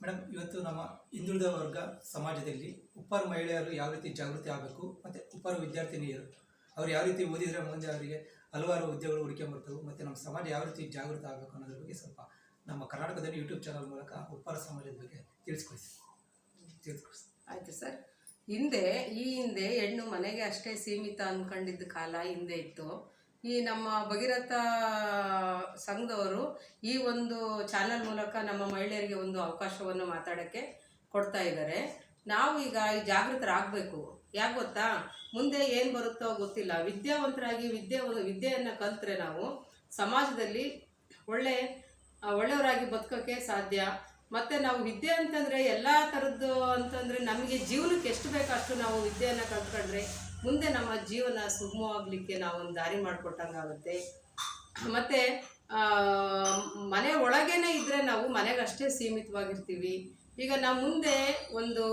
Madam, ಇವತ್ತು ನಮ್ಮ ಹಿಂದುಳಿದ ವರ್ಗ ಸಮಾಜದಲ್ಲಿ ಉಪ್ಪಾರ ಮಹಿಳೆಯರು ಯಾವ ರೀತಿ ಜಾಗೃತಿ ಆಗಬೇಕು ಮತ್ತು ಉಪ್ಪಾರ ವಿದ್ಯಾರ್ಥಿನಿಯರು, ಅವ್ರು ಯಾವ ರೀತಿ ಓದಿದರೆ ಮುಂದೆ ಅವರಿಗೆ ಹಲವಾರು ಉದ್ಯೋಗಗಳು ಹುಡುಕಿ ಬರ್ತವೆ ಮತ್ತು ನಮ್ಮ ಸಮಾಜ ಯಾವ ರೀತಿ ಜಾಗೃತ ಆಗಬೇಕು ಅನ್ನೋದ್ರ ಬಗ್ಗೆ ಸ್ವಲ್ಪ ನಮ್ಮ ಕರ್ನಾಟಕದಲ್ಲಿ ಯೂಟ್ಯೂಬ್ ಚಾನಲ್ ಮೂಲಕ ಉಪ್ಪಾರ ಸಮಾಜದ ಬಗ್ಗೆ ತಿಳಿಸ್ಕೊಡಿಸಿ ತಿಳಿಸ್ಕೊಡಿ ಆಯಿತು ಸರ್. ಹಿಂದೆ ಈ ಹಿಂದೆ ಹೆಣ್ಣು ಮನೆಗೆ ಅಷ್ಟೇ ಸೀಮಿತ ಅಂದ್ಕೊಂಡಿದ್ದ ಕಾಲ ಹಿಂದೆ ಇತ್ತು. ಈ ನಮ್ಮ ಭಗೀರಥ ಸಂಘದವರು ಈ ಒಂದು ಚಾನಲ್ ಮೂಲಕ ನಮ್ಮ ಮಹಿಳೆಯರಿಗೆ ಒಂದು ಅವಕಾಶವನ್ನು ಮಾತಾಡೋಕ್ಕೆ ಕೊಡ್ತಾ ಇದ್ದಾರೆ. ನಾವು ಈಗ ಈ ಜಾಗೃತರಾಗಬೇಕು. ಯಾಕೆ ಗೊತ್ತಾ? ಮುಂದೆ ಏನು ಬರುತ್ತೋ ಗೊತ್ತಿಲ್ಲ. ವಿದ್ಯಾವಂತರಾಗಿ ವಿದ್ಯೆ, ವಿದ್ಯೆಯನ್ನು ಕಲ್ತ್ರೆ ನಾವು ಸಮಾಜದಲ್ಲಿ ಒಳ್ಳೆ, ಒಳ್ಳೆಯವರಾಗಿ ಬದುಕೋಕ್ಕೆ ಸಾಧ್ಯ. ಮತ್ತೆ ನಾವು ವಿದ್ಯೆ ಅಂತಂದ್ರೆ ಎಲ್ಲ ಥರದ್ದು ಅಂತಂದ್ರೆ ನಮಗೆ ಜೀವನಕ್ಕೆ ಎಷ್ಟು ಬೇಕೋ ಅಷ್ಟು ನಾವು ವಿದ್ಯೆಯನ್ನು ಕಲ್ತ್ಕೊಂಡ್ರೆ ಮುಂದೆ ನಮ್ಮ ಜೀವನ ಸುಗಮವಾಗಲಿಕ್ಕೆ ನಾವು ಒಂದು ದಾರಿ ಮಾಡಿಕೊಟ್ಟಂಗಾಗುತ್ತೆ. ಮತ್ತು ಮನೆ ಒಳಗೇ ಇದ್ದರೆ ನಾವು ಮನೆಗಷ್ಟೇ ಸೀಮಿತವಾಗಿರ್ತೀವಿ. ಈಗ ನಾವು ಮುಂದೆ ಒಂದು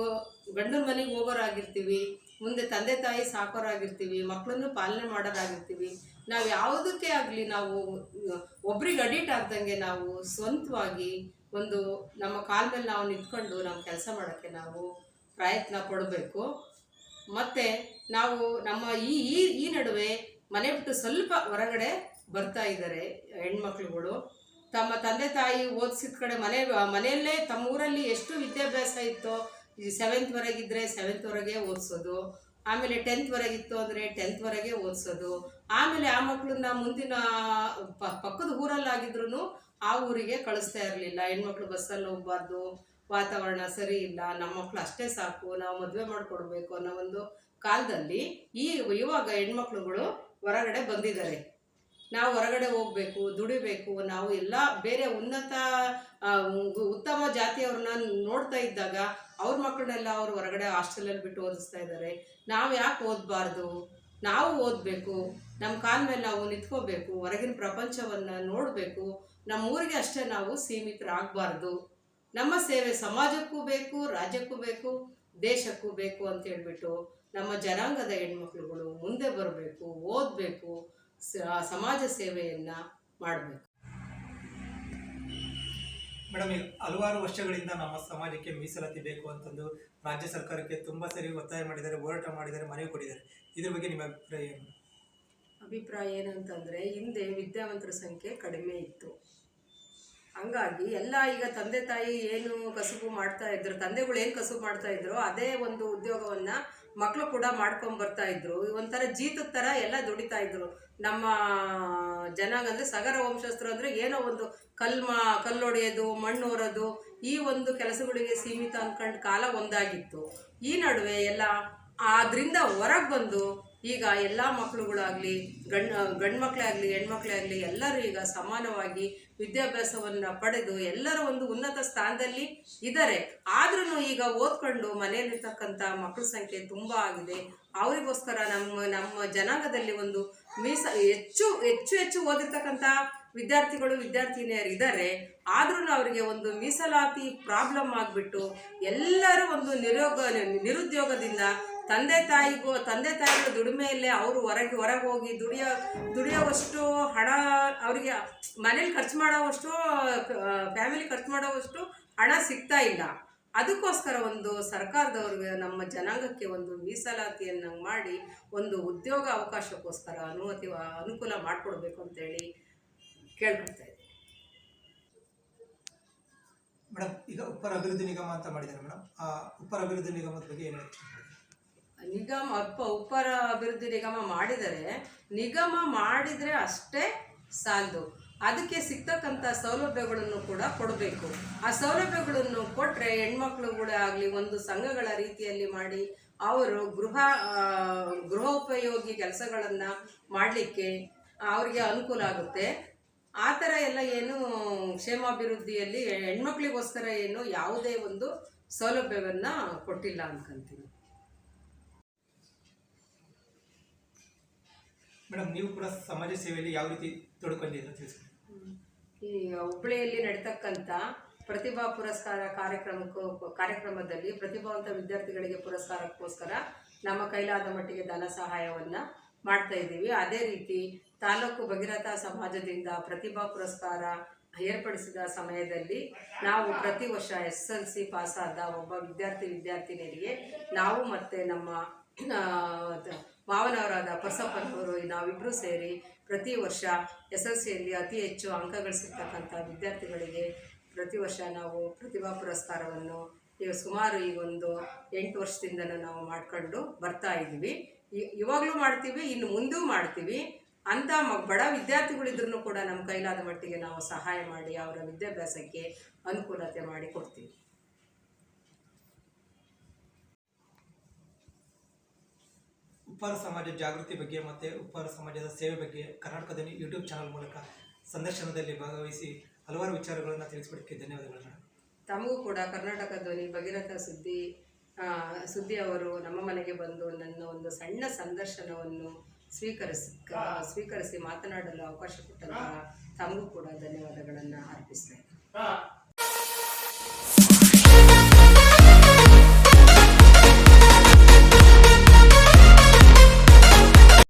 ಗಂಡನ ಮನೆಗೆ ಹೋಗೋರಾಗಿರ್ತೀವಿ, ಮುಂದೆ ತಂದೆ ತಾಯಿ ಸಾಕೋರಾಗಿರ್ತೀವಿ ಮಕ್ಕಳನ್ನು ಪಾಲನೆ ಮಾಡೋರಾಗಿರ್ತೀವಿ ನಾವು ಯಾವುದಕ್ಕೆ ಆಗಲಿ ನಾವು, ಒಬ್ರಿಗೆ ಅಡಿಟ್ ಆಗ್ದಂಗೆ ನಾವು ಸ್ವಂತವಾಗಿ ಒಂದು ನಮ್ಮ ಕಾಲ ಮೇಲೆ ನಾವು ನಿಂತ್ಕೊಂಡು ನಮ್ಮ ಕೆಲಸ ಮಾಡೋಕ್ಕೆ ನಾವು ಪ್ರಯತ್ನ ಪಡಬೇಕು. ಮತ್ತು ನಾವು ನಮ್ಮ ಈ ಈ ನಡುವೆ ಮನೆ ಬಿಟ್ಟು ಸ್ವಲ್ಪ ಹೊರಗಡೆ ಬರ್ತಾ ಇದ್ದಾರೆ ಹೆಣ್ಮಕ್ಳುಗಳು. ತಮ್ಮ ತಂದೆ ತಾಯಿ ಓದಿಸಿದ ಕಡೆ ಮನೆ, ಮನೆಯಲ್ಲೇ ತಮ್ಮ ಊರಲ್ಲಿ ಎಷ್ಟು ವಿದ್ಯಾಭ್ಯಾಸ ಇತ್ತೋ ಸೆವೆಂತ್ವರೆಗಿದ್ದರೆ ಸೆವೆಂತ್ವರೆಗೆ ಓದಿಸೋದು, ಆಮೇಲೆ ಟೆಂತ್ವರೆಗಿತ್ತು ಅಂದರೆ ಟೆಂತ್ವರೆಗೆ ಓದಿಸೋದು, ಆಮೇಲೆ ಆ ಮಕ್ಕಳನ್ನ ಮುಂದಿನ ಪಕ್ಕದ ಊರಲ್ಲಾಗಿದ್ರು ಆ ಊರಿಗೆ ಕಳಿಸ್ತಾ ಇರಲಿಲ್ಲ. ಹೆಣ್ಮಕ್ಳು ಬಸ್ಸಲ್ಲಿ ಹೋಗ್ಬಾರ್ದು, ವಾತಾವರಣ ಸರಿ ಇಲ್ಲ, ನಮ್ಮ ಮಕ್ಕಳು ಅಷ್ಟೇ ಸಾಕು, ನಾವು ಮದುವೆ ಮಾಡಿಕೊಡ್ಬೇಕು ಅನ್ನೋ ಒಂದು ಕಾಲದಲ್ಲಿ ಈ ಇವಾಗ ಹೆಣ್ಮಕ್ಳುಗಳು ಹೊರಗಡೆ ಬಂದಿದ್ದಾರೆ. ನಾವು ಹೊರಗಡೆ ಹೋಗ್ಬೇಕು, ದುಡಿಬೇಕು, ನಾವು ಎಲ್ಲ ಬೇರೆ ಉನ್ನತ ಉತ್ತಮ ಜಾತಿಯವ್ರನ್ನ ನೋಡ್ತಾ ಇದ್ದಾಗ ಅವ್ರ ಮಕ್ಕಳನ್ನೆಲ್ಲ ಅವ್ರು ಹೊರಗಡೆ ಹಾಸ್ಟೆಲಲ್ಲಿ ಬಿಟ್ಟು ಓದಿಸ್ತಾ ಇದ್ದಾರೆ. ನಾವು ಯಾಕೆ ಓದಬಾರ್ದು? ನಾವು ಓದಬೇಕು ನಮ್ಮ ಕಾಲ ಮೇಲೆ ನಾವು ನಿಂತ್ಕೋಬೇಕು, ಹೊರಗಿನ ಪ್ರಪಂಚವನ್ನು ನೋಡಬೇಕು ನಮ್ಮ ಊರಿಗೆ ಅಷ್ಟೇ ನಾವು ಸೀಮಿತರಾಗಬಾರ್ದು. ನಮ್ಮ ಸೇವೆ ಸಮಾಜಕ್ಕೂ ಬೇಕು, ರಾಜ್ಯಕ್ಕೂ ಬೇಕು, ದೇಶಕ್ಕೂ ಬೇಕು ಅಂತ ಹೇಳ್ಬಿಟ್ಟು ನಮ್ಮ ಜನಾಂಗದ ಹೆಣ್ಮಕ್ಳುಗಳು ಮುಂದೆ ಬರಬೇಕು ಓದಬೇಕು ಸಮಾಜ ಸೇವೆಯನ್ನು ಮಾಡಬೇಕು. ಮೇಡಮ್ ಈಗ ಹಲವಾರು ವರ್ಷಗಳಿಂದ ನಮ್ಮ ಸಮಾಜಕ್ಕೆ ಮೀಸಲಾತಿ ಬೇಕು ಅಂತಂದು ರಾಜ್ಯ ಸರ್ಕಾರಕ್ಕೆ ತುಂಬ ಸರಿ ಒತ್ತಾಯ ಮಾಡಿದ್ದಾರೆ ಹೋರಾಟ ಮಾಡಿದ್ದಾರೆ ಮನವಿ ಕೊಟ್ಟಿದ್ದಾರೆ. ಇದ್ರ ಬಗ್ಗೆ ನಿಮ್ಮ ಅಭಿಪ್ರಾಯ ಏನು? ಅಭಿಪ್ರಾಯ ಏನಂತಂದರೆ ಹಿಂದೆ ವಿದ್ಯಾವಂತರ ಸಂಖ್ಯೆ ಕಡಿಮೆ ಇತ್ತು. ಹಂಗಾಗಿ ಎಲ್ಲ ಈಗ ತಂದೆ ತಾಯಿ ಏನು ಕಸುಬು ಮಾಡ್ತಾ ಇದ್ರು, ತಂದೆಗಳು ಏನು ಕಸುಬು ಮಾಡ್ತಾ ಇದ್ರು, ಅದೇ ಒಂದು ಉದ್ಯೋಗವನ್ನ ಮಕ್ಕಳು ಕೂಡ ಮಾಡ್ಕೊಂಡ್ ಬರ್ತಾ ಇದ್ರು. ಒಂಥರ ಜೀತದ ಥರ ಎಲ್ಲ ದುಡಿತಾ ಇದ್ರು. ನಮ್ಮ ಜನಾಂಗ ಅಂದ್ರೆ ಸಗರ ವಂಶಸ್ಥರು ಅಂದ್ರೆ ಏನೋ ಒಂದು ಕಲ್ ಮಾ ಕಲ್ಲೊಡೆಯೋದು ಮಣ್ಣು ಹೊರೋದು ಈ ಒಂದು ಕೆಲಸಗಳಿಗೆ ಸೀಮಿತ ಅನ್ಕೊಂಡು ಕಾಲ ಒಂದಾಗಿತ್ತು. ಈ ನಡುವೆ ಎಲ್ಲ ಅದರಿಂದ ಹೊರಗೆ ಬಂದು ಈಗ ಎಲ್ಲ ಮಕ್ಕಳುಗಳಾಗಲಿ, ಗಂಡ್ ಗಂಡು ಮಕ್ಕಳೇ ಆಗಲಿ ಹೆಣ್ಮಕ್ಳೇ ಆಗಲಿ ಎಲ್ಲರೂ ಈಗ ಸಮಾನವಾಗಿ ವಿದ್ಯಾಭ್ಯಾಸವನ್ನು ಪಡೆದು ಎಲ್ಲರೂ ಒಂದು ಉನ್ನತ ಸ್ಥಾನದಲ್ಲಿ ಇದ್ದಾರೆ. ಆದ್ರೂ ಈಗ ಓದ್ಕೊಂಡು ಮನೆಯಲ್ಲಿರ್ತಕ್ಕಂಥ ಮಕ್ಕಳ ಸಂಖ್ಯೆ ತುಂಬ ಆಗಿದೆ. ಅವರಿಗೋಸ್ಕರ ನಮ್ಮ ನಮ್ಮ ಜನಾಂಗದಲ್ಲಿ ಒಂದು ಮೀಸ, ಹೆಚ್ಚು ಹೆಚ್ಚು ಹೆಚ್ಚು ಓದಿರ್ತಕ್ಕಂಥ ವಿದ್ಯಾರ್ಥಿಗಳು, ವಿದ್ಯಾರ್ಥಿನಿಯರು ಇದ್ದಾರೆ. ಆದ್ರೂ ಅವರಿಗೆ ಒಂದು ಮೀಸಲಾತಿ ಪ್ರಾಬ್ಲಮ್ ಆಗಿಬಿಟ್ಟು ಎಲ್ಲರೂ ಒಂದು ನಿರೋಗ, ನಿರುದ್ಯೋಗದಿಂದ ತಂದೆ ತಾಯಿಗೂ, ತಂದೆ ತಾಯಿಗಳು ದುಡಿಮೆಯಲ್ಲೇ ಅವರು ಹೊರಗೆ ಹೊರಗೆ ಹೋಗಿ ದುಡಿಯೋ, ದುಡಿಯೋವಷ್ಟು ಹಣ, ಅವರಿಗೆ ಮನೇಲಿ ಖರ್ಚು ಮಾಡೋವಷ್ಟು ಫ್ಯಾಮಿಲಿ ಖರ್ಚು ಮಾಡೋವಷ್ಟು ಹಣ ಸಿಗ್ತಾ ಇಲ್ಲ. ಅದಕ್ಕೋಸ್ಕರ ಒಂದು ಸರ್ಕಾರದವ್ರಿಗೆ ನಮ್ಮ ಜನಾಂಗಕ್ಕೆ ಒಂದು ಮೀಸಲಾತಿಯನ್ನು ಮಾಡಿ, ಒಂದು ಉದ್ಯೋಗ ಅವಕಾಶಕ್ಕೋಸ್ಕರ ಅನುಮತಿ, ಅನುಕೂಲ ಮಾಡಿಕೊಡ್ಬೇಕು ಅಂತೇಳಿ ಕೇಳ್ಕೊಳ್ತಾ ಇದ್ದೀನಿ. ಮೇಡಮ್, ಈಗ ಉಪ್ಪರ ಅಭಿವೃದ್ಧಿ ನಿಗಮ ಅಂತ ಮಾಡಿದ್ದಾರೆ ಮೇಡಮ್. ಆ ಉಪ್ಪರ ಅಭಿವೃದ್ಧಿ ನಿಗಮದ ಬಗ್ಗೆ ಏನು? ನಿಗಮ ಅಪ್ಪ ಉಪ್ಪರ ಅಭಿವೃದ್ಧಿ ನಿಗಮ ಮಾಡಿದರೆ ನಿಗಮ ಮಾಡಿದರೆ ಅಷ್ಟೇ ಸಾಲದು. ಅದಕ್ಕೆ ಸಿಗ್ತಕ್ಕಂಥ ಸೌಲಭ್ಯಗಳನ್ನು ಕೂಡ ಕೊಡಬೇಕು. ಆ ಸೌಲಭ್ಯಗಳನ್ನು ಕೊಟ್ಟರೆ ಹೆಣ್ಮಕ್ಳುಗಳೇ ಆಗಲಿ, ಒಂದು ಸಂಘಗಳ ರೀತಿಯಲ್ಲಿ ಮಾಡಿ, ಅವರು ಗೃಹ ಗೃಹೋಪಯೋಗಿ ಕೆಲಸಗಳನ್ನು ಮಾಡಲಿಕ್ಕೆ ಅವರಿಗೆ ಅನುಕೂಲ ಆಗುತ್ತೆ. ಆ ಥರ ಎಲ್ಲ ಏನು ಕ್ಷೇಮಾಭಿವೃದ್ಧಿಯಲ್ಲಿ ಹೆಣ್ಮಕ್ಳಿಗೋಸ್ಕರ ಏನು ಯಾವುದೇ ಒಂದು ಸೌಲಭ್ಯವನ್ನು ಕೊಟ್ಟಿಲ್ಲ ಅನ್ಕೊಂತೀನಿ ಮೇಡಮ್, ನೀವು ಕೂಡ ಸಮಾಜ ಸೇವೆಯಲ್ಲಿ ಯಾವ ರೀತಿ ತೊಡ್ಕೊಂಡಿದ್ದೀರಾ ತಿಳಿಸ್ಕೊಡಿ. ಈ ಹುಬ್ಬಳ್ಳಿಯಲ್ಲಿ ನಡೀತಕ್ಕಂಥ ಪ್ರತಿಭಾ ಪುರಸ್ಕಾರ ಕಾರ್ಯಕ್ರಮಕ್ಕೂ, ಕಾರ್ಯಕ್ರಮದಲ್ಲಿ ಪ್ರತಿಭಾವಂತ ವಿದ್ಯಾರ್ಥಿಗಳಿಗೆ ಪುರಸ್ಕಾರಕ್ಕೋಸ್ಕರ ನಮ್ಮ ಕೈಲಾದ ಮಟ್ಟಿಗೆ ಧನ ಸಹಾಯವನ್ನು ಮಾಡ್ತಾ ಇದ್ದೀವಿ. ಅದೇ ರೀತಿ ತಾಲೂಕು ಭಗೀರಥ ಸಮಾಜದಿಂದ ಪ್ರತಿಭಾ ಪುರಸ್ಕಾರ ಏರ್ಪಡಿಸಿದ ಸಮಯದಲ್ಲಿ ನಾವು ಪ್ರತಿ ವರ್ಷ ಎಸ್ ಎಲ್ ಸಿ ಪಾಸಾದ ಒಬ್ಬ ವಿದ್ಯಾರ್ಥಿ ವಿದ್ಯಾರ್ಥಿನಿಯರಿಗೆ ನಾವು ಮತ್ತು ನಮ್ಮ ಮಾವನವರಾದ ಪರ್ಸಪ್ಪನವರು ನಾವಿಬ್ಬರು ಸೇರಿ ಪ್ರತಿ ವರ್ಷ ಎಸ್ ಎಲ್ ಸಿಯಲ್ಲಿ ಅತಿ ಹೆಚ್ಚು ಅಂಕ ಗಳಿಸಿರ್ತಕ್ಕಂಥ ವಿದ್ಯಾರ್ಥಿಗಳಿಗೆ ಪ್ರತಿ ವರ್ಷ ನಾವು ಪ್ರತಿಭಾ ಪುರಸ್ಕಾರವನ್ನು ಈಗ ಸುಮಾರು ಈ ಒಂದು ಎಂಟು ವರ್ಷದಿಂದನೂ ನಾವು ಮಾಡಿಕೊಂಡು ಬರ್ತಾ ಇದ್ದೀವಿ. ಇವಾಗಲೂ ಮಾಡ್ತೀವಿ, ಇನ್ನು ಮುಂದೂ ಮಾಡ್ತೀವಿ. ಅಂಥ ಮ ಬಡ ವಿದ್ಯಾರ್ಥಿಗಳಿದ್ರೂ ಕೂಡ ನಮ್ಮ ಕೈಲಾದ ಮಟ್ಟಿಗೆ ನಾವು ಸಹಾಯ ಮಾಡಿ ಅವರ ವಿದ್ಯಾಭ್ಯಾಸಕ್ಕೆ ಅನುಕೂಲತೆ ಮಾಡಿ ಕೊಡ್ತೀವಿ ಉಪ್ಪಾರ ಸಮಾಜ ಜಾಗೃತಿ ಬಗ್ಗೆ ಮತ್ತು ಉಪ್ಪಾರ ಸಮಾಜದ ಸೇವೆ ಬಗ್ಗೆ ಕರ್ನಾಟಕದಲ್ಲಿ ಯೂಟ್ಯೂಬ್ ಚಾನಲ್ ಮೂಲಕ ಸಂದರ್ಶನದಲ್ಲಿ ಭಾಗವಹಿಸಿ ಹಲವಾರು ವಿಚಾರಗಳನ್ನು ತಿಳಿಸ್ಕೊಡಕ್ಕೆ ಧನ್ಯವಾದಗಳು ತಮಗೂ ಕೂಡ ಕರ್ನಾಟಕ ಧ್ವನಿ ಭಗೀರಥ ಸುದ್ದಿ ಸುದ್ದಿ ಅವರು ನಮ್ಮ ಮನೆಗೆ ಬಂದು ನನ್ನ ಒಂದು ಸಣ್ಣ ಸಂದರ್ಶನವನ್ನು ಸ್ವೀಕರಿಸಿ ಸ್ವೀಕರಿಸಿ ಮಾತನಾಡಲು ಅವಕಾಶ ಕೊಟ್ಟಂತಹ ತಮಗೂ ಕೂಡ ಧನ್ಯವಾದಗಳನ್ನು ಅರ್ಪಿಸ್ತೇನೆ